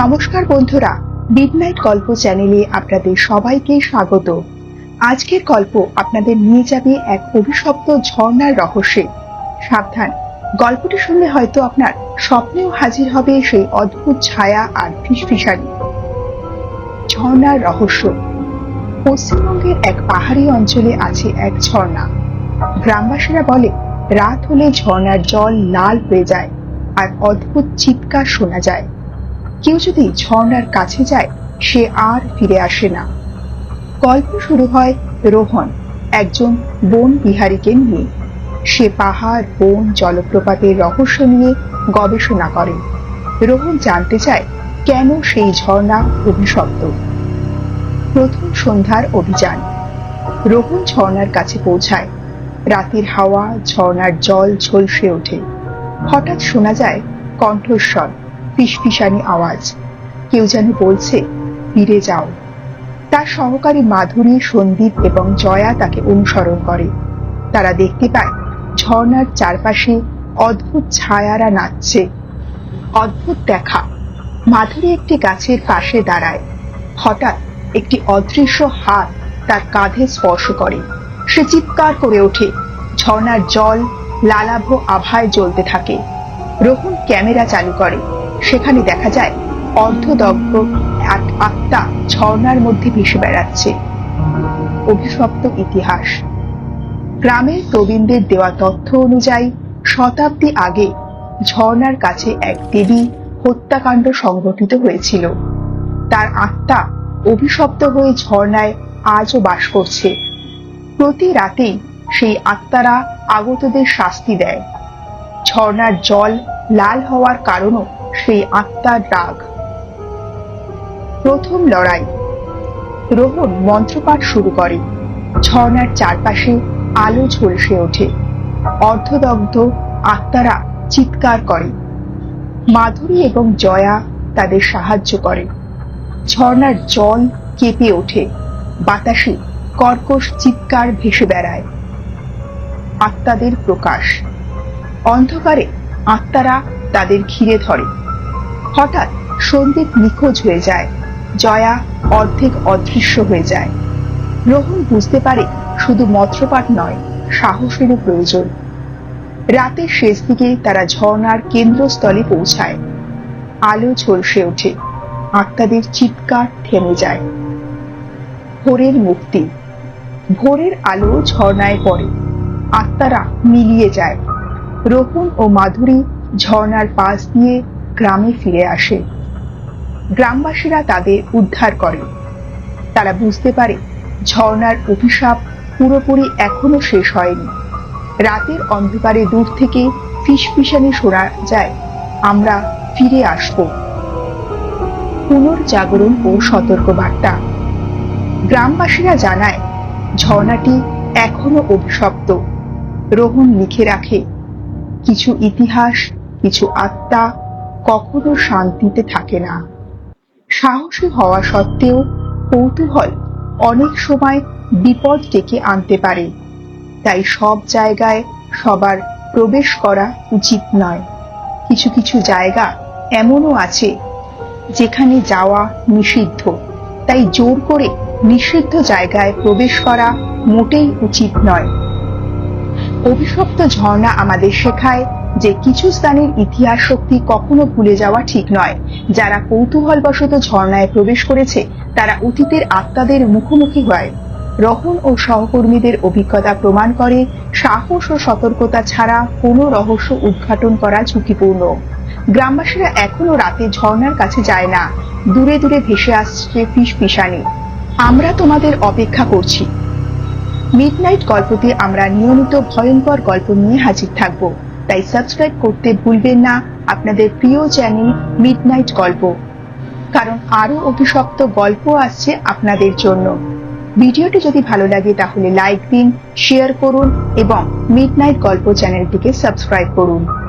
নমস্কার বন্ধুরা মিডনাইট গল্প চ্যানেলে আপনাদের সবাইকে স্বাগত। আজকের গল্প আপনাদের নিয়ে যাবে এক অভিশপ্ত ঝর্ণার রহস্যে। সাবধান, গল্পটি শুনলে হয়তো আপনার স্বপ্নেও হাজির হবে সেই অদ্ভুত ছায়া আর ফিসফিসানি। ঝর্ণার রহস্য, পশ্চিমবঙ্গের এক পাহাড়ি অঞ্চলে আছে এক ঝর্ণা। গ্রামবাসীরা বলে, রাত হলে ঝর্ণার জল লাল হয়ে যায় আর অদ্ভুত চিৎকার শোনা যায়। কেউ যদি ঝর্ণার কাছে যায়, সে আর ফিরে আসে না। গল্প শুরু হয় রোহন, একজন বন বিহারীকে নিয়ে। সে পাহাড়, বন, জলপ্রপাতের রহস্য নিয়ে গবেষণা করে। রোহন জানতে চায়, কেন সেই ঝর্ণা অভিশপ্ত? প্রথম সন্ধ্যার অভিযান। রোহন ঝর্ণার কাছে পৌঁছায়। রাতের হাওয়া, ঝর্ণার জল ঝলসে ওঠে। হঠাৎ শোনা যায়, কণ্ঠস্বর। ফিসফিসানি আওয়াজ। কেউ যেন বলছে, ফিরে যাও। তার সহকারী মাধুরী, সন্দীপ এবং জয়া তাকে অনুসরণ করে। তারা দেখতে পায়, ঝর্ণার চারপাশে অদ্ভুত ছায়ারা নাচছে। অদ্ভুত দেখা। মাধুরী একটি গাছের পাশে দাঁড়ায়। হঠাৎ একটি অদৃশ্য হাত তার কাঁধে স্পর্শ করে। সে চিৎকার করে ওঠে। ঝর্ণার জল, লালাভ, আভায় জ্বলতে থাকে। রোহন ক্যামেরা চালু করে। সেখানে দেখা যায়, অর্ধদগ্ধ এক আত্মা ঝর্ণার মধ্যে ভেসে বেড়াচ্ছে। অভিশপ্ত ইতিহাস। গ্রামের প্রবীণদের দেওয়া তথ্য অনুযায়ী, শতাব্দী আগে ঝর্ণার কাছে এক দেবী হত্যাকাণ্ড সংঘটিত হয়েছিল। তার আত্মা অভিশপ্ত হয়ে ঝর্ণায় আজও বাস করছে। প্রতি রাতেই সেই আত্মারা আগতদের শাস্তি দেয়। ঝর্ণার জল লাল হওয়ার কারণও সেই আত্মার রাগ। প্রথম লড়াই। রোহন মন্ত্রপাঠ শুরু করে। ঝর্ণার চারপাশে আলো ঝলসে ওঠে। অর্ধদগ্ধ আত্মারা চিৎকার করে। মাধুরী এবং জয়া তাদের সাহায্য করে। ঝর্ণার জল কেঁপে ওঠে। বাতাসে কর্কশ চিৎকার ভেসে বেড়ায়। আত্মাদের প্রকাশ। অন্ধকারে আত্মারা তাদের ঘিরে ধরে। হঠাৎ সন্দীপ নিখোঁজ হয়ে যায়। জয়া অর্ধেক অদৃশ্য হয়ে যায়। রোহন বুঝতে পারে শুধু মন্ত্রপাঠ নয়, সাহসেরও প্রয়োজন। রাতের শেষ দিকে তারা ঝর্ণার কেন্দ্রস্থলে পৌঁছায়। আলো ঝলসে ওঠে, আত্মাদের চিৎকার থেমে যায়। ভোরের মুক্তি। ভোরের আলো ঝর্ণায় পড়ে, আত্মারা মিলিয়ে যায়। রোহন ও মাধুরী ঝর্ণার পাশ দিয়ে গ্রামে ফিরে আসে। গ্রামবাসীরা তাদের উদ্ধার করে। তারা বুঝতে পারে ঝর্ণার অভিশাপ পুরোপুরি এখনও শেষ হয়নি। রাতের অন্ধকারে দূর থেকে ফিসফিসানি শোনা যায়, আমরা ফিরে আসব। পুনর্জাগরণ ও সতর্কবার্তা। গ্রামবাসীরা জানায়, ঝর্ণাটি এখনও অভিশপ্ত। রোহন লিখে রাখে, কিছু ইতিহাস, কিছু আত্মা কখনো শান্তিতে থাকে না। সাহসী হওয়া সত্ত্বেও কৌতূহল অনেক সময় বিপদ ডেকে আনতে পারে। তাই সব জায়গায় সবার প্রবেশ করা উচিত নয়। কিছু কিছু জায়গা এমনও আছে যেখানে যাওয়া নিষিদ্ধ। তাই জোর করে নিষিদ্ধ জায়গায় প্রবেশ করা মোটেই উচিত নয়। অভিশপ্ত ঝর্ণা আমাদের শেখায় যে কিছু স্থানের ইতিহাস শক্তি কখনো ভুলে যাওয়া ঠিক নয়। যারা কৌতূহলবশত ঝর্ণায় প্রবেশ করেছে, তারা অতীতের আত্মাদের মুখোমুখি হয়। রহন ও সহকর্মীদের অভিজ্ঞতা প্রমাণ করে, সাহস ও সতর্কতা ছাড়া কোনো রহস্য উদ্ঘাটন করা ঝুঁকিপূর্ণ। গ্রামবাসীরা এখনও রাতে ঝর্ণার কাছে যায় না। দূরে দূরে ভেসে আসছে ফিস ফিসানি আমরা তোমাদের অপেক্ষা করছি। মিডনাইট গল্পতে আমরা নিয়মিত ভয়ঙ্কর গল্প নিয়ে হাজির থাকব। তাই সাবস্ক্রাইব করতে ভুলবেন না আপনাদের প্রিয় চ্যানেল মিডনাইট গল্প। কারণ আরও অভিশপ্ত গল্প আসছে আপনাদের জন্য। ভিডিওটি যদি ভালো লাগে তাহলে লাইক দিন, শেয়ার করুন এবং মিডনাইট গল্প চ্যানেলটিকে সাবস্ক্রাইব করুন।